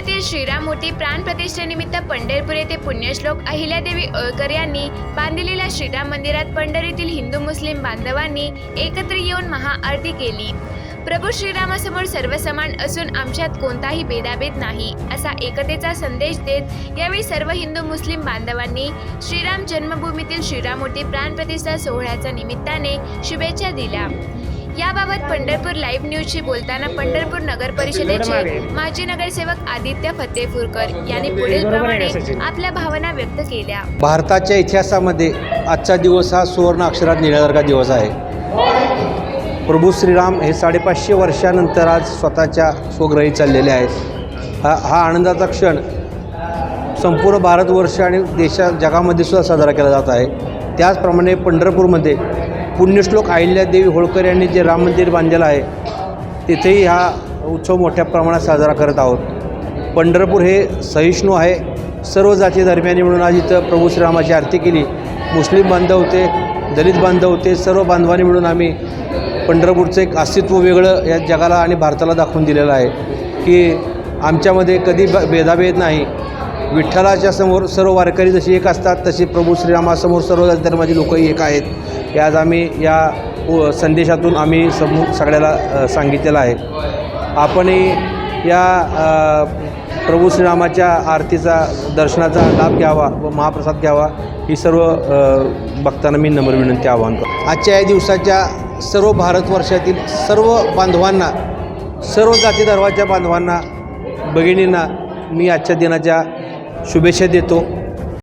येथील श्रीराममूर्ती प्राण प्रतिष्ठेनिमित्त पंढरपूर येथे पुण्यश्लोक अहिल्यादेवी ओळकर यांनी बांधलेल्या श्रीराम मंदिरात पंढरीतील हिंदू मुस्लिम बांधवांनी एकत्र येऊन महाआरती केली. प्रभू श्रीरामासमोर सर्व समान असून आमच्यात कोणताही भेदाभेद नाही असा एकतेचा संदेश देत यावेळी सर्व हिंदू मुस्लिम बांधवांनी श्रीराम जन्मभूमीतील श्रीराममूर्ती प्राण प्रतिष्ठा सोहळ्याच्या निमित्ताने शुभेच्छा दिल्या. याबाबत पंढरपूर लाईव्ह न्यूजशी बोलताना पंढरपूर नगर परिषदेचे माजी नगरसेवक आदित्य फतेपूरकर यांनी पुढील प्रमाणे आपल्या भावना व्यक्त केल्या. भारताच्या इतिहासामध्ये आजचा दिवस हा सुवर्ण अक्षरात लिहिण्यासारखा दिवस आहे. प्रभू श्रीराम हे साडेपाचशे वर्षानंतर आज स्वतःच्या स्वग्रही चाललेले आहेत. हा हा आनंदाचा क्षण संपूर्ण भारतवर्ष आणि देशा जगामध्ये सुद्धा साजरा केला जात आहे. त्याचप्रमाणे पंढरपूरमध्ये पुण्यश्लोक अहिल्यादेवी होळकर यांनी जे राम मंदिर बांधलेलं आहे तिथेही हा उत्सव मोठ्या प्रमाणात साजरा करत आहोत. पंढरपूर हे सहिष्णू आहे. सर्व जाती धर्मियांनी मिळून आज इथं प्रभू श्रीरामाची आरती केली. मुस्लिम बांधव होते दलित बांधव होते सर्व बांधवांनी मिळून आम्ही पंढरपूरचं एक अस्तित्व वेगळं या जगाला आणि भारताला दाखवून दिलेलं आहे की आमच्यामध्ये कधी ब भेदाभेद नाही. विठ्ठलाच्या समोर सर्व वारकरी जशी एक असतात तशी प्रभू श्रीरामासमोर सर्व जाती धर्माची लोकही एक आहेत. हे आज आम्ही या संदेशातून आम्ही समूह सगळ्याला सांगितलेलं आहे. आपणही या प्रभू श्रीरामाच्या आरतीचा दर्शनाचा लाभ घ्यावा व महाप्रसाद घ्यावा ही सर्व भक्तांना मी नम्र विनंती आवाहन करतो. आजच्या या दिवसाच्या सर्व भारतवर्षातील सर्व बांधवांना सर्व जाती धर्माच्या बांधवांना भगिनींना मी आजच्या दिनाच्या शुभेच्छा देतो.